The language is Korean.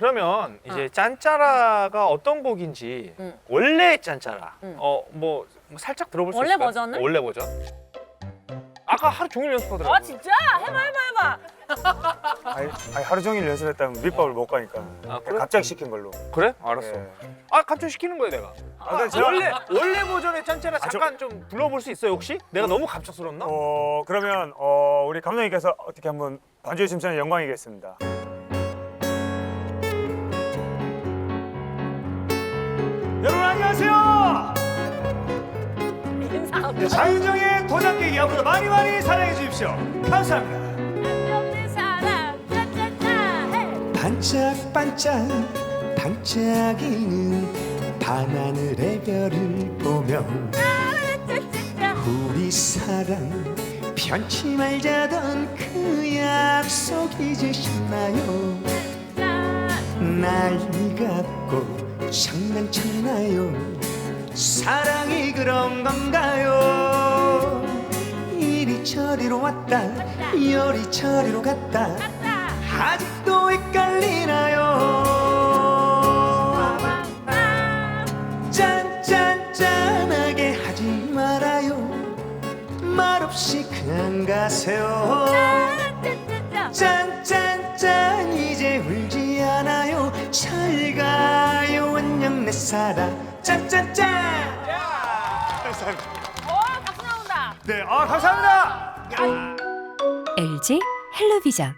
그러면 이제 짠짜라가 어떤 곡인지 응. 원래 짠짜라 응. 어뭐 살짝 들어볼 수 원래 있을까요? 버전을? 원래 버전. 아까 하루 종일 연습하더라고요. 아 진짜? 해봐 해봐 해봐. 아니, 아니, 하루 종일 연습했다면 밑밥을 못 가니까 아, 그래? 갑자기 시킨 걸로. 그래? 알았어. 예. 아 갑자기 시키는 거예요 내가. 아, 근데 제가- 원래 원래 버전의 짠짜라 아, 저- 잠깐 좀 불러볼 수 있어요 혹시? 내가 너무 갑작스럽나? 어 그러면 어, 우리 감독님께서 어떻게 한번 반주해 주시면 영광이겠습니다. 인사 네, 도장깨기 앞으로 많이 많이 사랑해 주십시오. 감사합니다. 반짝반짝 반짝이는 밤하늘의 별을 보며 짜짜짜. 우리 사랑 편치 말자던 그 약속 잊으셨나요? 나이 같고 장난쳤나요? 사랑 이 그런 건가요? 이리 저리로 왔다 요리 저리로 갔다. 아직도 헷갈리나요? 짠짠짠하게 하지 말아요. 말없이 그냥 가세요. 짠짠짠 이제 울지 않아요. 잘 가요 안녕 내 사랑. 짠짠짠 어 박수 나온다. 네, 아 감사합니다. LG 헬로비전